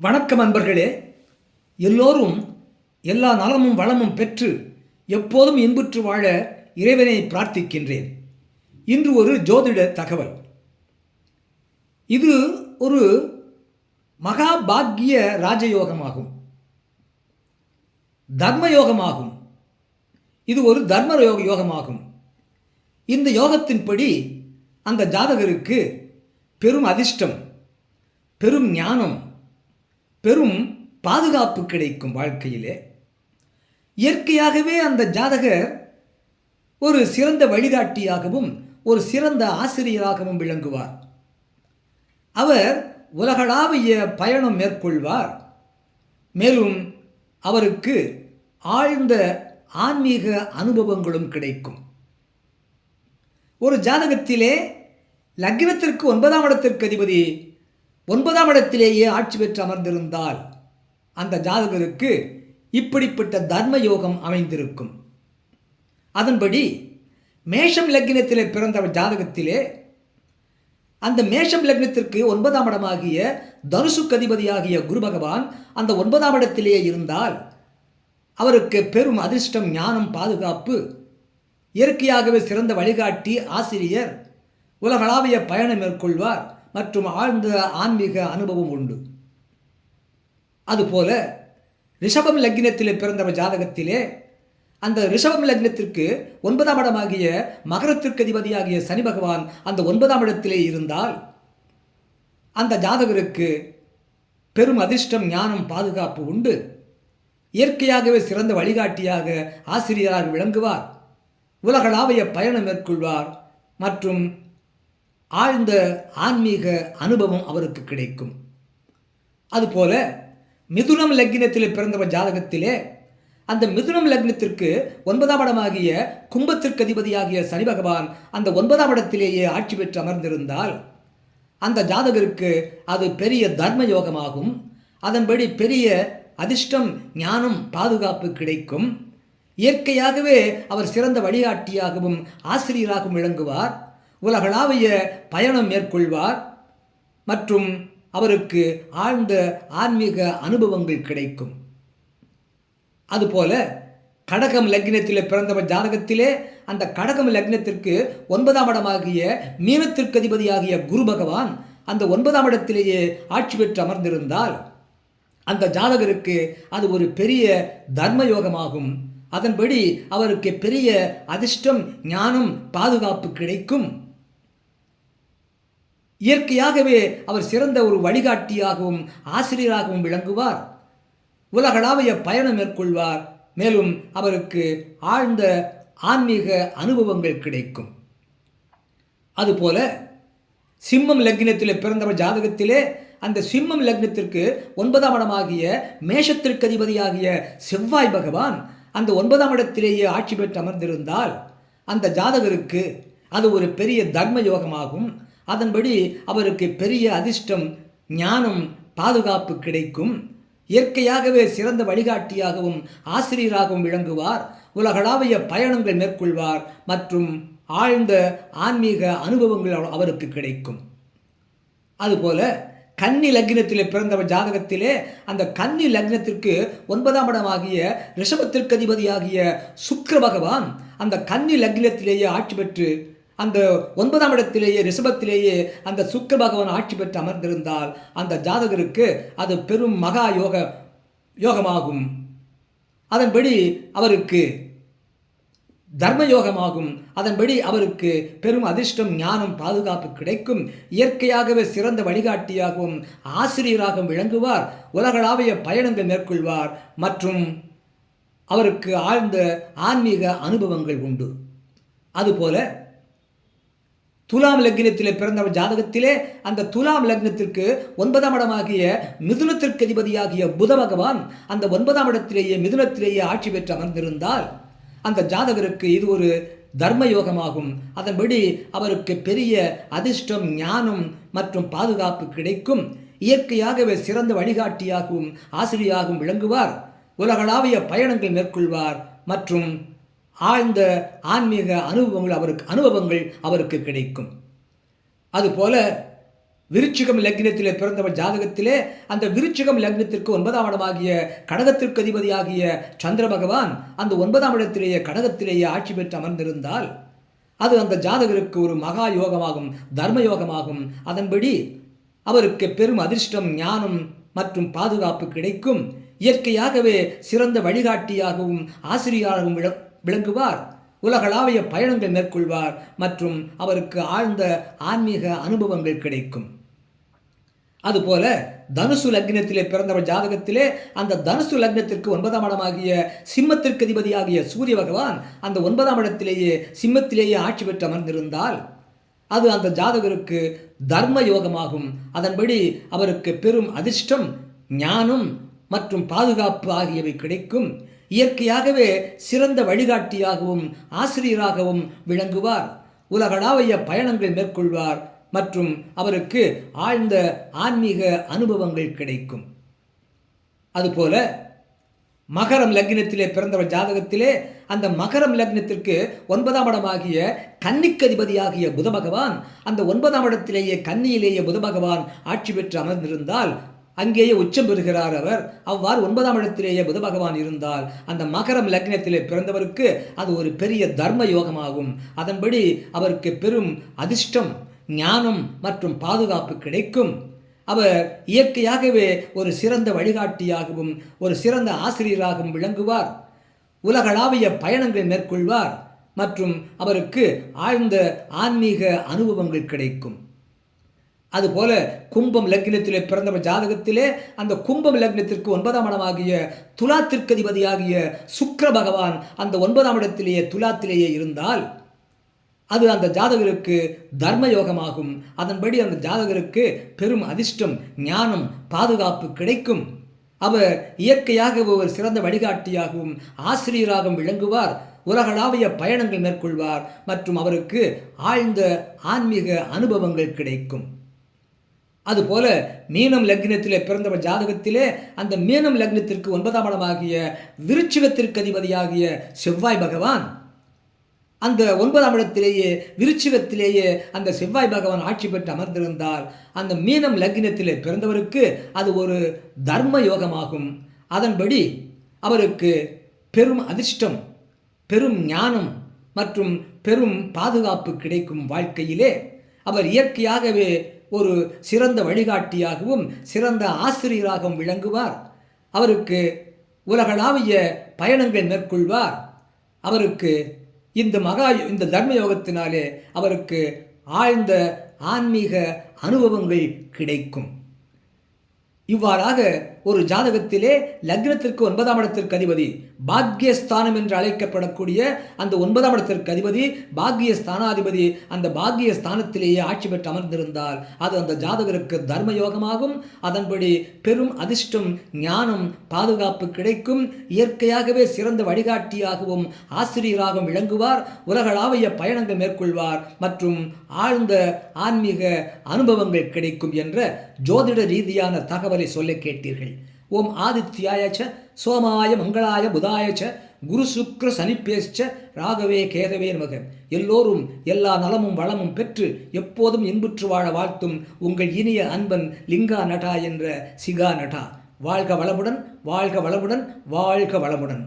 வணக்கம் அன்பர்களே. எல்லோரும் எல்லா நலமும் வளமும் பெற்று எப்போதும் இன்புற்று வாழ இறைவனை பிரார்த்திக்கின்றேன். இன்று ஒரு ஜோதிட தகவல். இது ஒரு மகாபாக்கிய ராஜயோகமாகும். தர்ம யோகமாகும் இது ஒரு தர்ம யோக யோகமாகும். இந்த யோகத்தின்படி அந்த ஜாதகருக்கு பெரும் அதிர்ஷ்டம் பெரும் ஞானம் பெரும் பாதுகாப்பு கிடைக்கும் வாழ்க்கையிலே. இயற்கையாகவே அந்த ஜாதகர் ஒரு சிறந்த வழிகாட்டியாகவும் ஒரு சிறந்த ஆசிரியராகவும் விளங்குவார். அவர் உலகளாவிய பயணம் மேற்கொள்வார். மேலும் அவருக்கு ஆழ்ந்த ஆன்மீக அனுபவங்களும் கிடைக்கும். ஒரு ஜாதகத்திலே லக்னத்திற்கு ஒன்பதாம் இடத்திற்கு அதிபதி ஒன்பதாம் இடத்திலேயே ஆட்சி பெற்று அமர்ந்திருந்தால் அந்த ஜாதகருக்கு இப்படிப்பட்ட தர்ம யோகம் அமைந்திருக்கும். அதன்படி மேஷம் லக்னத்திலே பிறந்த ஜாதகத்திலே அந்த மேஷம் லக்னத்திற்கு ஒன்பதாம் இடமாகிய தனுசுக்கு அதிபதியாகிய குரு பகவான் அந்த ஒன்பதாம் இடத்திலேயே இருந்தால் அவருக்கு பெரும் அதிர்ஷ்டம் ஞானம் பாதுகாப்பு இயற்கையாகவே சிறந்த வழிகாட்டி ஆசிரியர் உலகளாவிய பயணம் மேற்கொள்வார். மற்றும் ஆழ்ந்த ஆன்மீக அனுபவம் உண்டு. அதுபோல ரிஷபம் லக்னத்திலே பிறந்தவர் ஜாதகத்திலே அந்த ரிஷபம் லக்னத்திற்கு ஒன்பதாம் இடமாகிய மகரத்திற்கு அதிபதியாகிய சனி பகவான் அந்த ஒன்பதாம் இடத்திலே இருந்தால் அந்த ஜாதகருக்கு பெரும் அதிர்ஷ்டம் ஞானம் பாதுகாப்பு உண்டு. இயற்கையாகவே சிறந்த வழிகாட்டியாக ஆசிரியராக விளங்குவார். உலகளாவிய பயணம் மேற்கொள்வார் மற்றும் ஆழ்ந்த ஆன்மீக அனுபவம் அவருக்கு கிடைக்கும். அதுபோல மிதுனம் லக்னத்தில் பிறந்தவர் ஜாதகத்திலே அந்த மிதுனம் லக்னத்திற்கு ஒன்பதாம் இடமாகிய கும்பத்திற்கு அதிபதியாகிய சனி பகவான் அந்த ஒன்பதாம் இடத்திலேயே ஆட்சி பெற்று அமர்ந்திருந்தால் அந்த ஜாதகருக்கு அது பெரிய தர்ம யோகமாகும். அதன்படி பெரிய அதிர்ஷ்டம் ஞானம் பாதுகாப்பு கிடைக்கும். இயற்கையாகவே அவர் சிறந்த வழிகாட்டியாகவும் ஆசிரியராகவும் விளங்குவார். உலகளாவிய பயணம் மேற்கொள்வார் மற்றும் அவருக்கு ஆழ்ந்த ஆன்மீக அனுபவங்கள் கிடைக்கும். அதுபோல கடகம் லக்னத்தில் பிறந்தவர் ஜாதகத்திலே அந்த கடகம் லக்னத்திற்கு ஒன்பதாம் இடமாகிய மீனத்திற்கு அதிபதியாகிய குரு பகவான் அந்த ஒன்பதாம் இடத்திலேயே ஆட்சி பெற்று அமர்ந்திருந்தால் அந்த ஜாதகருக்கு அது ஒரு பெரிய தர்ம யோகமாகும் அதன்படி அவருக்கு பெரிய அதிர்ஷ்டம் ஞானம் பாதுகாப்பு கிடைக்கும். இயற்கையாகவே அவர் சிறந்த ஒரு வழிகாட்டியாகவும் ஆசிரியராகவும் விளங்குவார். உலகளாவிய பயணம் மேற்கொள்வார். மேலும் அவருக்கு ஆழ்ந்த ஆன்மீக அனுபவங்கள் கிடைக்கும். அதுபோல சிம்மம் லக்னத்தில் பிறந்தவர் ஜாதகத்திலே அந்த சிம்மம் லக்னத்திற்கு ஒன்பதாம் இடமாகிய மேஷத்திற்கு அதிபதியாகிய செவ்வாய் பகவான் அந்த ஒன்பதாம் இடத்திலேயே ஆட்சி பெற்று அமர்ந்திருந்தால் அந்த ஜாதகருக்கு அது ஒரு பெரிய தர்ம யோகமாகும். அதன்படி அவருக்கு பெரிய அதிர்ஷ்டம் ஞானம் பாதுகாப்பு கிடைக்கும். இயற்கையாகவே சிறந்த வழிகாட்டியாகவும் ஆசிரியராகவும் விளங்குவார். உலகளாவிய பயணங்கள் மேற்கொள்வார் மற்றும் ஆழ்ந்த ஆன்மீக அனுபவங்கள் அவருக்கு கிடைக்கும். அதுபோல கன்னி லக்னத்திலே பிறந்தவர் ஜாதகத்திலே அந்த கன்னி லக்னத்திற்கு ஒன்பதாம் இடமாகிய ரிஷபத்திற்கு அதிபதியாகிய சுக்கர பகவான் அந்த கன்னி லக்னத்திலேயே ஆட்சி பெற்று அந்த ஒன்பதாம் இடத்திலேயே ரிஷபத்திலேயே அந்த சுக்கர பகவான் ஆட்சி பெற்று அமர்ந்திருந்தால் அந்த ஜாதகருக்கு அது பெரும் மகா யோக யோகமாகும். அதன்படி அவருக்கு தர்ம யோகமாகும். அதன்படி அவருக்கு பெரும் அதிர்ஷ்டம் ஞானம் பாதுகாப்பு கிடைக்கும். இயற்கையாகவே சிறந்த வழிகாட்டியாகவும் ஆசிரியராகவும் விளங்குவார். உலகளாவிய பயணங்கள் மேற்கொள்வார். மற்றும் அவருக்கு ஆழ்ந்த ஆன்மீக அனுபவங்கள் உண்டு. அதுபோல துலாம் லக்னத்திலே பிறந்தவர் ஜாதகத்திலே அந்த துலாம் லக்னத்திற்கு ஒன்பதாம் இடமாகிய மிதுனத்திற்கு அதிபதியாகிய புத பகவான் அந்த ஒன்பதாம் இடத்திலேயே மிதுனத்திலேயே ஆட்சி பெற்று அமர்ந்திருந்தால் அந்த ஜாதகருக்கு இது ஒரு தர்ம யோகமாகும் அதன்படி அவருக்கு பெரிய அதிர்ஷ்டம் ஞானம் மற்றும் பாதுகாப்பு கிடைக்கும். இயற்கையாகவே சிறந்த வழிகாட்டியாகவும் ஆசிரியாகவும் விளங்குவார். உலகளாவிய பயணங்கள் மேற்கொள்வார் மற்றும் ஆழ்ந்த ஆன்மீக அனுபவங்கள் அவருக்கு அனுபவங்கள் அவருக்கு கிடைக்கும். அதுபோல விருச்சிகம் லக்னத்திலே பிறந்தவர் ஜாதகத்திலே அந்த விருச்சிகம் லக்னத்திற்கு ஒன்பதாம் இடமாகிய கடகத்திற்கு அதிபதியாகிய சந்திர பகவான் அந்த ஒன்பதாம் இடத்திலேயே கடகத்திலேயே ஆட்சி பெற்று அமர்ந்திருந்தால் அது அந்த ஜாதகருக்கு ஒரு மகா யோகமாகும் தர்ம யோகமாகும். அதன்படி அவருக்கு பெரும் அதிர்ஷ்டம் ஞானம் மற்றும் பாதுகாப்பு கிடைக்கும். இயற்கையாகவே சிறந்த வழிகாட்டியாகவும் ஆசிரியராகவும் விள- விளங்குவார். உலகளாவிய பயணங்கள் மேற்கொள்வார் மற்றும் அவருக்கு ஆழ்ந்த ஆன்மீக அனுபவங்கள் கிடைக்கும். அதுபோல தனுசு லக்னத்திலே பிறந்தவர் ஜாதகத்திலே அந்த தனுசு லக்னத்திற்கு ஒன்பதாம் இடமாகிய சிம்மத்திற்கு அதிபதியாகிய சூரிய பகவான் அந்த ஒன்பதாம் இடத்திலேயே சிம்மத்திலேயே ஆட்சி பெற்று அமர்ந்திருந்தால் அது அந்த ஜாதகருக்கு தர்ம யோகமாகும். அதன்படி அவருக்கு பெரும் அதிர்ஷ்டம் ஞானம் மற்றும் பாதுகாப்பு ஆகியவை கிடைக்கும். இயற்கையாகவே சிறந்த வழிகாட்டியாகவும் ஆசிரியராகவும் விளங்குவார். உலகளாவிய பயணங்கள் மேற்கொள்வார் மற்றும் அவருக்கு ஆழ்ந்த ஆன்மீக அனுபவங்கள் கிடைக்கும். அதுபோல மகரம் லக்னத்திலே பிறந்தவர் ஜாதகத்திலே அந்த மகரம் லக்னத்திற்கு ஒன்பதாம் இடமாகிய கன்னிக்கதிபதியாகிய புத பகவான் அந்த ஒன்பதாம் இடத்திலேயே கன்னியிலேயே புத பகவான் ஆட்சி பெற்று அமர்ந்திருந்தால் அங்கேயே உச்சம் பெறுகிறார் அவர். அவ்வாறு ஒன்பதாம் இடத்திலேயே புத பகவான் இருந்தால் அந்த மகரம் லக்னத்திலே பிறந்தவருக்கு அது ஒரு பெரிய தர்ம யோகமாகும். அதன்படி அவருக்கு பெரும் அதிர்ஷ்டம் ஞானம் மற்றும் பாதுகாப்பு கிடைக்கும். அவர் இயற்கையாகவே ஒரு சிறந்த வழிகாட்டியாகவும் ஒரு சிறந்த ஆசிரியராகவும் விளங்குவார். உலகளாவிய பயணங்களை மேற்கொள்வார். மற்றும் அவருக்கு ஆழ்ந்த ஆன்மீக அனுபவங்கள் கிடைக்கும். அதுபோல கும்பம் லக்னத்திலே பிறந்தவர் ஜாதகத்திலே அந்த கும்பம் லக்னத்திற்கு ஒன்பதாம் இடமாகிய துலாத்திற்கு அதிபதியாகிய பகவான் அந்த ஒன்பதாம் இடத்திலேயே துலாத்திலேயே இருந்தால் அது அந்த ஜாதகருக்கு தர்ம யோகமாகும் அதன்படி அந்த ஜாதகருக்கு பெரும் அதிர்ஷ்டம் ஞானம் பாதுகாப்பு கிடைக்கும். அவர் இயற்கையாக ஒரு சிறந்த வழிகாட்டியாகவும் ஆசிரியராகவும் விளங்குவார் உலகளாவிய பயணங்கள் மேற்கொள்வார் மற்றும் அவருக்கு ஆழ்ந்த ஆன்மீக அனுபவங்கள் கிடைக்கும். அதுபோல மீனம் லக்னத்திலே பிறந்தவர் ஜாதகத்திலே அந்த மீனம் லக்னத்திற்கு ஒன்பதாம் இடமாகிய விருச்சிகத்திற்கு அதிபதியாகிய செவ்வாய் பகவான். அந்த ஒன்பதாம் இடத்திலேயே விருச்சிகத்திலேயே அந்த செவ்வாய் பகவான் ஆட்சி பெற்று அமர்ந்திருந்தால் அந்த மீனம் லக்னத்திலே பிறந்தவருக்கு அது ஒரு தர்ம யோகமாகும். அதன்படி அவருக்கு பெரும் அதிர்ஷ்டம் பெரும் ஞானம் மற்றும் பெரும் பாதுகாப்பு கிடைக்கும் வாழ்க்கையிலே அவர் இயற்கையாகவே ஒரு சிறந்த வழிகாட்டியாகவும் சிறந்த ஆசிரியராகவும் விளங்குவார். அவருக்கு உலகளாவிய பயணங்கள் மேற்கொள்வார். அவருக்கு இந்த மகா இந்த தர்ம யோகத்தினாலே அவருக்கு ஆழ்ந்த ஆன்மீக அனுபவங்கள் கிடைக்கும். இவ்வாறாக ஒரு ஜாதகத்திலே லக்னத்திற்கு ஒன்பதாம் இடத்திற்கு அதிபதி பாக்யஸ்தானம் என்று அழைக்கப்படக்கூடிய அந்த ஒன்பதாம் இடத்திற்கு அதிபதி பாக்கிய ஸ்தானாதிபதி அந்த பாக்கிய ஸ்தானத்திலேயே ஆட்சி பெற்று அமர்ந்திருந்தால் அது அந்த ஜாதகருக்கு தர்ம யோகமாகும் அதன்படி பெரும் அதிர்ஷ்டம் ஞானம் பாதுகாப்பு கிடைக்கும். இயற்கையாகவே சிறந்த வழிகாட்டியாகவும் ஆசிரியராகவும் விளங்குவார். உலகளாவிய பயணங்கள் மேற்கொள்வார் மற்றும் ஆழ்ந்த ஆன்மீக அனுபவங்கள் கிடைக்கும் என்ற ஜோதிட ரீதியான தகவலை சொல்ல கேட்டீர்கள். ஓம் ஆதித்யாய ச சோமாய மங்களாய புதாய ச குரு சுக்ர சனிப்பேச்ச ராகவே கேதவே நமக. எல்லோரும் எல்லா நலமும் வளமும் பெற்று எப்போதும் இன்புற்று வாழ வாழ்த்தும் உங்கள் இனிய அன்பன் லிங்கா நட்டா என்ற சிகா நட்டா. வாழ்க வளமுடன் வாழ்க வளமுடன் வாழ்க வளமுடன்.